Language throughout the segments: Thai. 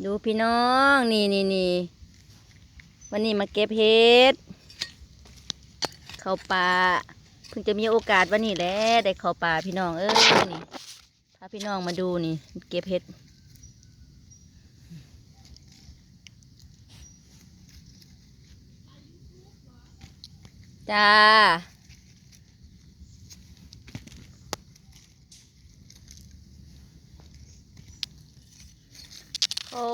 ดูพี่น้อง นี่นี่นี่วันนี้มาเก็บเห็ดเข้าป่าเพิ่งจะมีโอกาสวันนี้แหละได้เข้าป่าพี่น้องเอ้ยนี่พาพี่น้องมาดูนี่ เก็บเห็ดจ้า เขา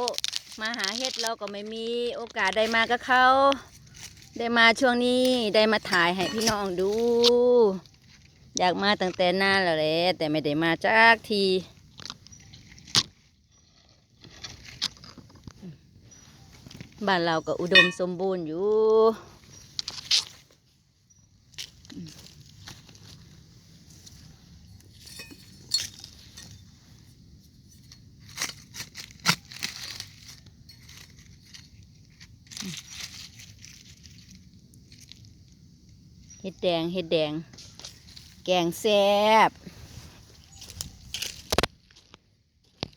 มาหาเห็ดเราก็ไม่มีโอกาสได้มากับเขา ได้มาช่วงนี้ได้มาถ่ายให้พี่น้องดู อยากมาตั้งแต่นานแล้วแหละแต่ไม่ได้มาจากทีบ้านเราก็อุดมสมบูรณ์อยู่ เห็ดแดงเห็ดแดง แกงแซ่บ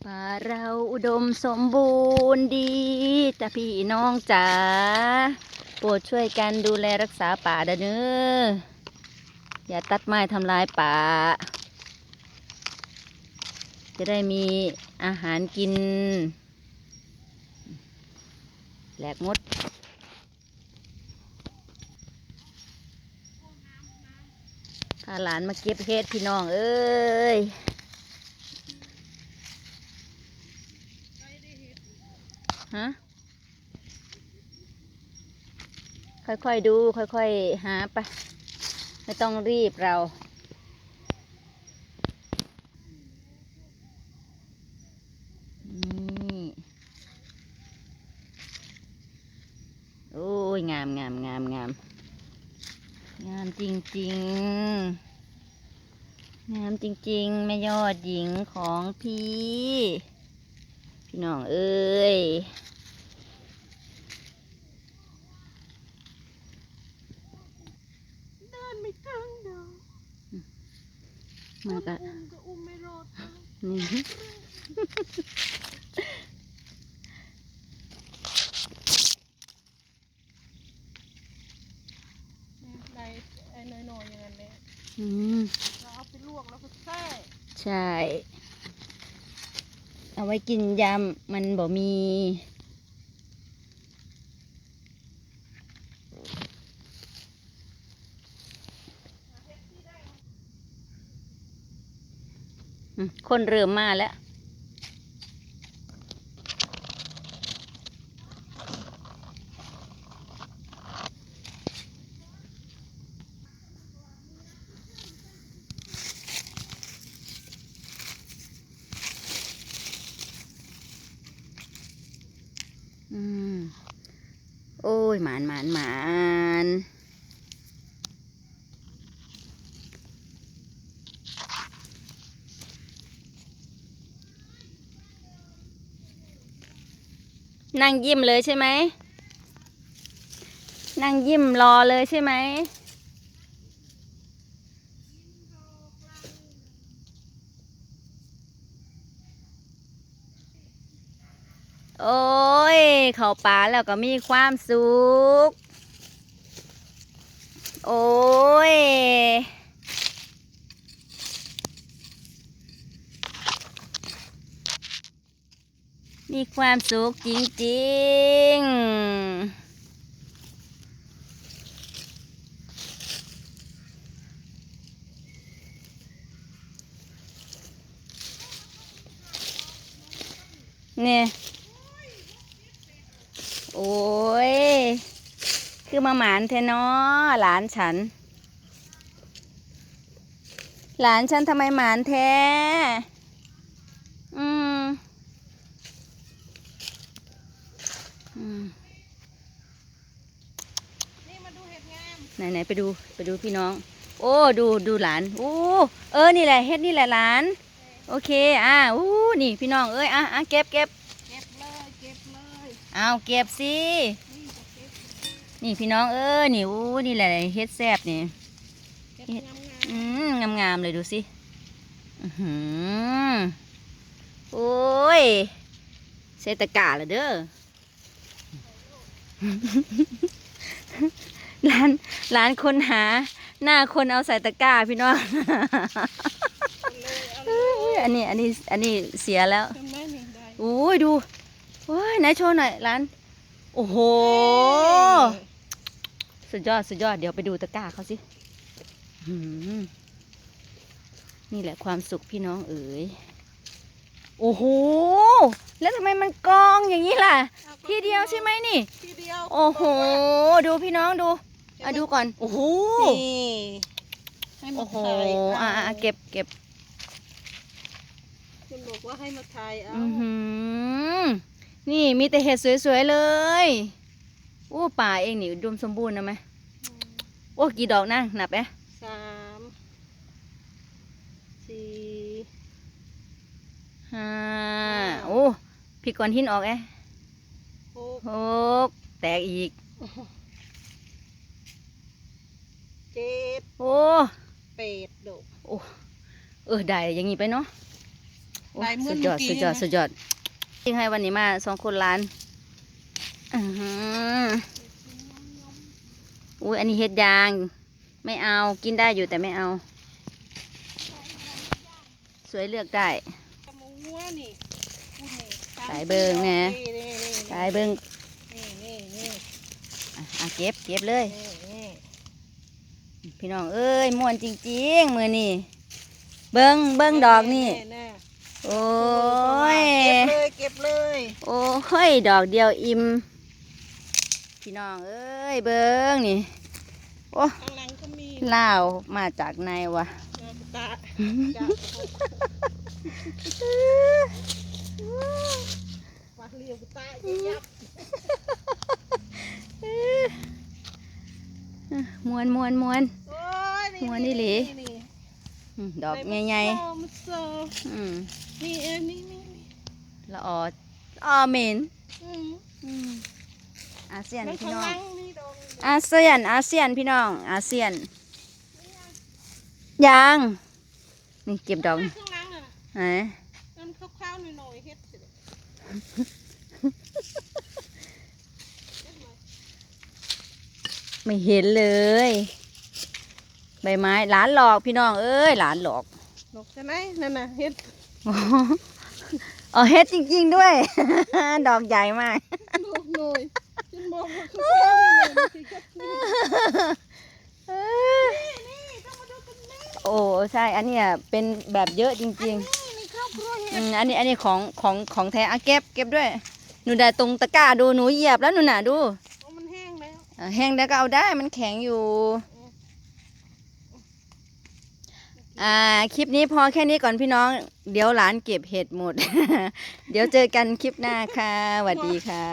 ป่าเราอุดมสมบูรณ์ดีแต่พี่น้องจ๋าโปรดช่วยกันดูแลรักษาป่าเด้อเน้ออย่าตัดไม้ทำลายป่า จะได้มีอาหารกินแหลกงดาหลานมาเก็บเห็ดพี่น้องเอ้ยฮะค่อยๆดู ค่อยๆหาไป ไม่ต้องรีบเรานี่โอ้ย งามงามงามงามงามจริง ๆ งามจริงๆแม่ยอดหญิงของพี่ พี่น้องเอ้ยเดินไม่ถึงเดี๋ยวมันก็อุ้มก็อุ้มไม่รอดนะนี่ได้ไอ้น้อยๆอย่างนั้นเลยอืมเราเอา ไปลวกแล้วก็แช่ใช่ เอาไว้กินยำมันบ่มีคนเริ่มมาแล้ว หมานหมานหมานนั่งยิ้มเลยใช่ไหมนั่งยิ้มรอเลยใช่ไหม โอ้ย เขาป่าแล้วก็มีความสุข โอ้ย มีความสุขจริงๆเนี่ย โอ้ย คือมาหมานเทนอหลานฉัน หลานฉันทำไมหมานแท้ อืม อืมนี่มาดูเห็ดงามไหนไหนไปดูไปดูพี่น้อง โอ้ดูดูหลานโอ้เออนี่แหละเฮ็ดนี่แหละหลาน โอเคอ่าอู้นี่พี่น้องเอ้ยอะอะเก็บเก็บเก็บเลยเก็บเลยเอาเก็บสินี่จะเก็บ นี่พี่น้องเอ้ยนี่อู้นี่แหละเฮ็ดแซ่บนี่งามอืมงามงามเลยดูสิอื้อหือโอ้ยเซตะกร้าละเด้อร้านร้านคนหา หน้าคนเอาใส่ตะกร้าพี่น้องอันนี้อันนี้อันนี้เสียแล้วโอ้ยดูโอ้ยไหนโชว์หน่อยร้าน โอ้โห สุดยอดสุดยอดเดี๋ยวไปดูตะกร้าเขาสิหืมนี่แหละความสุขพี่น้องเอ๋ยโอ้โห แล้วทำไมมันกองอย่างนี้ล่ะอาก็ทีเดียวใช่ไหมนี่ ทีเดียว โอ้โห ดูพี่น้องดูอะดูก่อน โอ้โหนี่ให้มาโอ้โหถ่ายอะอะอะเก็บเก็บคุณบอกว่าให้มาถ่ายเอาอือหือนี่มีแต่เห็ดสวยๆเลย โอ้ป่าเองนี่อุดมสมบูรณ์นะไหมโอ้กี่ดอกนั่งนับไหมสามสี่ห้าโอ้พี่ก่อนหินออกเอ้หกหกแตกอีกเจ็ดโอ้แปดดอกเออได้อย่างงี้ไปเนาะโอ้ได้เหมือนสุดยอดเมื่อกี้สุดยอดนะสุดยอดจริงให้วันนี้มาสองคนล้าน อือหืออุ้ยอันนี้เห็ดยาง ไม่เอากินได้อยู่แต่ไม่เอา สวยเลือกได้กระหมูงัวนี่พูดนี่สายเบิ่งไงนี่นี่นี่ตายเบิ้งนี่นี่นี่อะอะเก็บเก็บเลยนี่นี่พี่น้องเอ้ยม่วนจริงๆมือนี่เบิ้งเบิ้งดอกนี่แน่โอ้ย เก็บเลย เก็บเลย โอ้ย ดอกเดียวอิ่ม พี่น้องเอ้ยเบิ้งนี่โอ้ข้างหลังก็มีลาวมาจากไหนวะตาจะว่าเรียวตายับมวนมวนมวนโอ้ยหัวนี่หลีอืมดอกใหญ่ๆมันโซๆอืมนี่เอ็นี่นี่นี่ละออออเหม็นอืม อืมอาเซียนแล้วพี่ข้างน้อหงลังนี่ดอกอาเซียน อาเซียนพี่น้อง อาเซียนยังนี่เก็บดอกข้างหลังน่ะไหนนั่นคร่าวๆหน่อยๆเฮ็ดสิไม่เห็นเลย ใบไม้หลานหลอกพี่น้องเอ้ยหลานหลอกดอกจะไหนนั่นน่ะเฮ็ดอ๋อเฮ็ดจริง ๆ ด้วย ดอกใหญ่มาก ดอกหน่อย โอ้ใช่อันเนี้ยเป็นแบบเยอะจริงนี่นี่ครอบครัวๆเฮ็อืดมอันนี้อันนี้ของของของแท้อะเก็บเก็บด้วยหนูได้ตรงตะกร้าดูหนูเหยียบแล้วหนูน่ะดูโอ้มันแห้งแล้วอะแห้งแล้วก็เอาได้มันแข็งอยู่อ่าคลิปนี้พอแค่นี้ก่อนพี่น้อง เดี๋ยวหลานเก็บเห็ดหมด เดี๋ยวเจอกันคลิปหน้าค่ะสวัสดีค่ะ